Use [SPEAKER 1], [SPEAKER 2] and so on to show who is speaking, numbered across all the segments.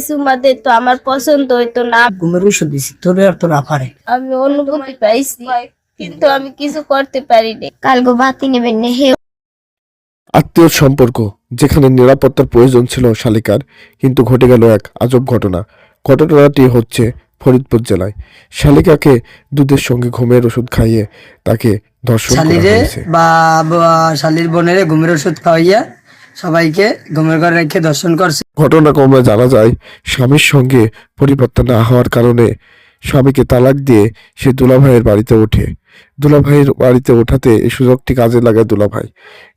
[SPEAKER 1] চুমা দে তো আমার পছন্দ হইতো না।
[SPEAKER 2] ঘুমের ওষুধ দিছি তোর আর তোর আফারে
[SPEAKER 1] আমি অনুভূতি পাইছি কিন্তু আমি কিছু করতে পারিনি। কালকে বাতি নেবেন না হে
[SPEAKER 3] আত্মীয় সম্পর্ক যেখানে নিরাপত্তার প্রয়োজন ছিল শালিকার কিন্তু ঘটে গেল এক আজব ঘটনা। ঘটনাটি হচ্ছে ফরিদপুর জেলায়। শালিকাকে দুধের সঙ্গে ঘুমের ওষুধ খাইয়ে তাকে ধর্ষণ করা
[SPEAKER 2] শালিরে
[SPEAKER 3] হয়েছে।
[SPEAKER 2] বা বা- শালির বোনের ঘুমের ওষুধ খাওয়াইয়া সবাইকে ঘুমের ঘরে রেখে দর্শন করছে।
[SPEAKER 3] ঘটনা ঘটনাক্রমে জানা যায় স্বামীর সঙ্গে পরিবর্তন না হওয়ার কারণে স্বামীকে তালাক দিয়ে সে দুলাভাইয়ের বাড়িতে ওঠে। দুলাভাইয়ের বাড়িতে ওঠাতে এই সুযোগটি কাজে লাগায় দুলাভাই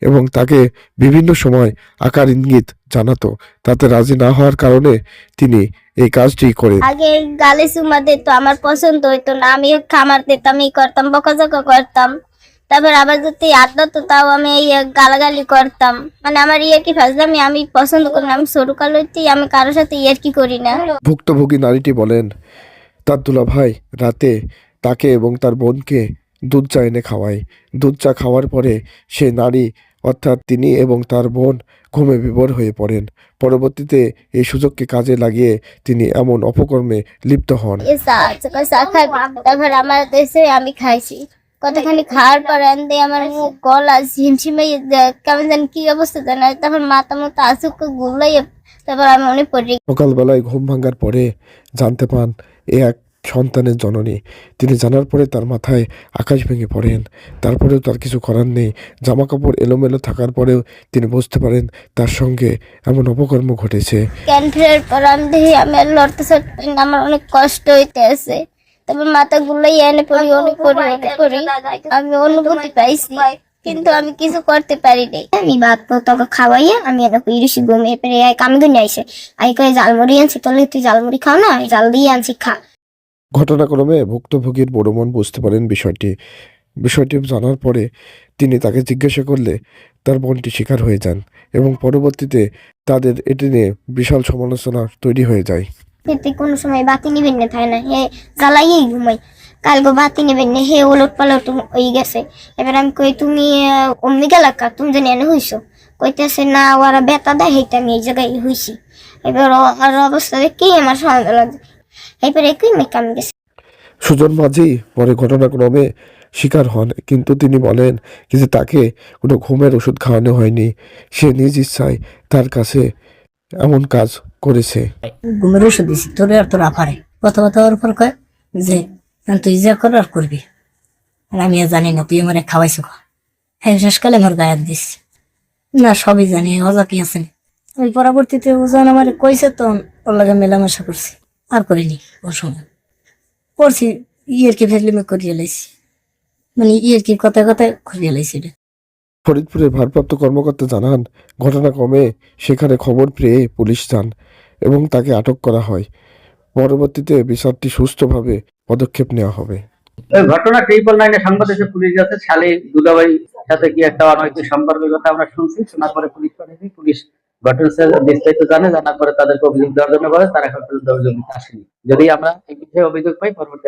[SPEAKER 3] এবং তাকে বিভিন্ন সময় আকার ইঙ্গিত জানাতো। তাতে রাজি না হওয়ার কারণে তিনি এই কাজটি করে
[SPEAKER 1] আগে গালে চুমা দে তো আমার পছন্দ হইতো না আমি খামার দিতাম ই করতাম বকাঝকা করতাম। তারপর আবার যদি তো তাও আমি এই গালাগালি করতাম। মানে আমার ইয়ে কি ফাজলামি আমি পছন্দ করি না আমি সরু কালো হইতেই আমি কারোর সাথে ইয়ে কি করি না।
[SPEAKER 3] ভুক্তভোগী নারীটি বলেন তার দুলা ভাই রাতে তাকে এবং তার বোনকে দুধ চা এনে খাওয়ায়। দুধ চা খাওয়ার পরে সে নারী অর্থাৎ তিনি এবং তার বোন ঘুমে বিভোর হয়ে পড়েন। পরবর্তীতে এই সুযোগকে কাজে লাগিয়ে তিনি এমন অপকর্মে লিপ্ত হন।
[SPEAKER 1] আমার দেশে আমি খাইছি। কতখানি খাওয়ার পর এনদে আমার মুখ গলা ঝিমঝিমাই কেমন জানি কি অবস্থা জানা তারপর মাথা মতো আসুক গুলাই তারপর আমি অনেক পড়ি
[SPEAKER 3] সকালবেলায় ঘুম ভাঙার পরে জানতে পান এ এক সন্তানের জননী। তিনি জানার পরে তার মাথায় আকাশ ভেঙে পড়েন। তারপরেও তার কিছু করার নেই। জামা কাপড় এলোমেলো থাকার পরেও তিনি বুঝতে পারেন তার সঙ্গে এমন অপকর্ম ঘটেছে।
[SPEAKER 1] ক্যান্সারের পর আমি দেখি আমি লড়তে আমার অনেক কষ্ট হইতে আছে তারপর মাথা গুলাই এনে পড়ি অনেক পড়ি অনেক আমি অনুভূতি পাইছি কিন্তু আমি কিছু করতে পারিনি আমি ভাত তোকে খাওয়াইয়া আমি এনে ইরিশি ঘুমিয়ে পেরে কামি করে আইসে আই কয়ে জালমুড়ি আনছি তাহলে তুই জালমুড়ি খাও না জাল দিয়ে আনছি খা।
[SPEAKER 3] ঘটনাক্রমে ভুক্তভোগীর বড় মন বুঝতে পারেন বিষয়টি। বিষয়টি জানার পরে তিনি তাকে জিজ্ঞাসা করলে তার বোনটি শিকার হয়ে যান এবং পরবর্তীতে তাদের এটি নিয়ে বিশাল সমালোচনা তৈরি হয়ে যায়।
[SPEAKER 1] এতে কোনো সময় বাতি নিবেন না, থাকে না। হে, জ্বালাইয়েই ঘুমাই। কালকে বাতি নেবেন না, হে ওলট পালট হয়ে গেছে। এবার আমি কই, তুমি অমনি গেলাকা তুমি জানি এনে হইছো? কইতেছে, না ওরা বেতা দেয় হেটা আমি এই জায়গায় হইছি। এবার ও- আর অবস্থা দেখেই আমার সন্দেহ লাগছে। এবার একই মেয়ে কামে গেছে?
[SPEAKER 3] সুজন মাঝি, পরে ঘটনাক্রমে শিকার হন, কিন্তু তিনি বলেন যে তাকে কোনো ঘুমের ওষুধ খাওয়ানো হয়নি। সে নিজ ইচ্ছায় তার কাছে এমন কাজ করেছে।
[SPEAKER 2] ঘুমের ওষুধ দিছি তোর আর তোর আফারে কথা কথা ওর পর কয় যে তুই যা কর আর করবি। আর আমি আর জানি না তুই আমার খাওয়াইছো হ্যাঁ শেষকালে আমার গায়ে দিস না সবই জানি অজা কি পরবর্তীতে ওজন আমার কইছে তো ওর লাগে মেলামেশা করছি। আর করিনি ওর সময় করছি ইয়ের কি ফেসলিমে করিয়ে লাইছি। মানে ইয়ের কি কথায় কথায় করিয়ে লাইছি এটা।
[SPEAKER 3] ফরিদপুরের ভারপ্রাপ্ত কর্মকর্তা জানান ঘটনাক্রমে সেখানে খবর পেয়ে পুলিশ যান এবং তাকে আটক করা হয়। পরবর্তীতে বিচারটি সুস্থভাবে পদক্ষেপ নেওয়া হবে।
[SPEAKER 4] ঘটনা ট্রিপল নাইনে সাংবাদিক পুলিশ গেছে। শালি সাথে কি একটা অনৈতিক সম্পর্কের কথা আমরা শুনছি, শোনার পরে পুলিশ পাঠিয়েছি পুলিশ ঘটনা বিস্তারিত জানে, জানার পরে তাদেরকে অভিযোগ দেওয়ার জন্য বলে, তারা আসেনি। যদি আমরা এই বিষয়ে অভিযোগ পাই, পরবর্তী